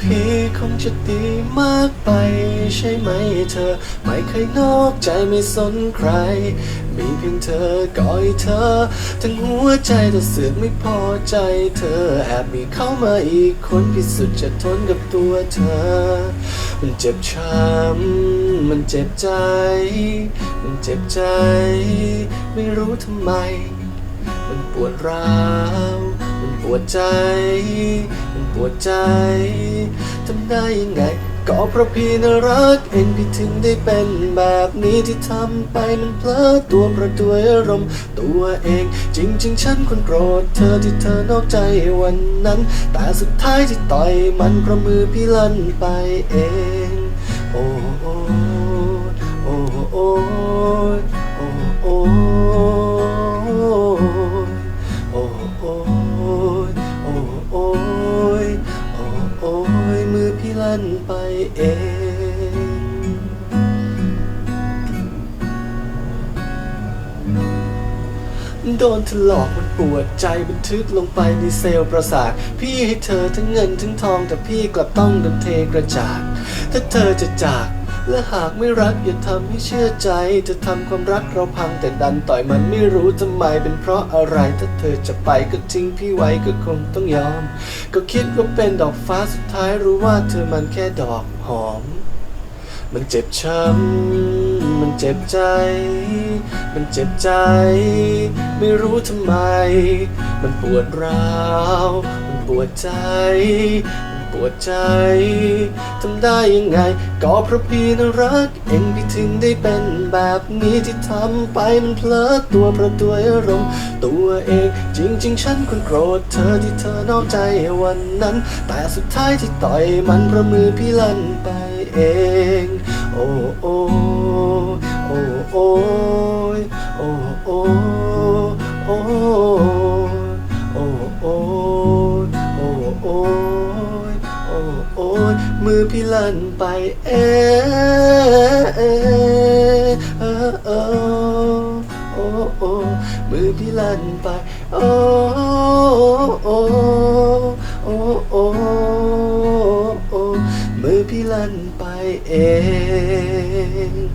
ผีคงจะดีมากไปใช่ไหมเธอ ไม่เคยนอกใจไม่สนใคร มีเพียงเธอก็ให้เธอ ทั้งหัวใจแต่เสือกไม่พอใจเธอแอบมีเข้ามาอีกคนพิสุดจะทนกับตัวเธอ มันเจ็บช้ำมันเจ็บใจ มันเจ็บใจ ไม่รู้ทำไม มันปวดร้าว ปวดใจ มันปวดใจ ทำได้ยังไง ก็เพราะพี่น่ารักเองพี่ถึงได้เป็นแบบนี้ที่ทำไปมันเพลอตัวประด้วยอารมณ์ตัวเอง จริง ๆ ฉันคนโกรธเธอที่เธอนอกใจวันนั้น แต่สุดท้ายที่ต่อยมันเพราะมือพี่ลั่นไปเอง โอ้ ลั่นไปเองโดนเธอหลอกมันปวดใจบันทึกลงไปในเซลล์ประสาท พี่ให้เธอทั้งเงินทั้งทองแต่พี่กลับต้องโดนเทกระจาดถ้าเธอจะจาก และหากไม่รักอย่าทำให้เชื่อใจ จะทำความรักเราพังแต่ดันต่อยมันไม่รู้ทำไมเป็นเพราะอะไรถ้าเธอจะไปก็ทิ้งพี่ไว้ก็คงต้องยอม ก็คิดว่าเป็นดอกฟ้าสุดท้ายรู้ว่าเธอมันแค่ดอกหอม มันเจ็บช้ำมันเจ็บใจ มันเจ็บใจ ไม่รู้ทำไม มันปวดร้าว มันปวดใจ มันปวดใจทำได้ยังไง ก็เพราะพี่น่ารัก เองพี่ถึงได้เป็นแบบนี้ที่ทำไปมันเพลอตัวเพราะตัวอารมณ์ตัวเองจริง ๆ ฉันคนโกรธเธอที่เธอนอกใจวันนั้น แต่สุดท้ายที่ต่อยมันเพราะมือพี่ลั่นไปเอง โอ้โอ้โอ้โอ้ยโอ้ พี่ลั่นไปเองเออเออโอ้โอ้มือพี่ลั่นไปโอ้โอ้โอ้โอ้โอ้มือพี่ลั่นไปเอง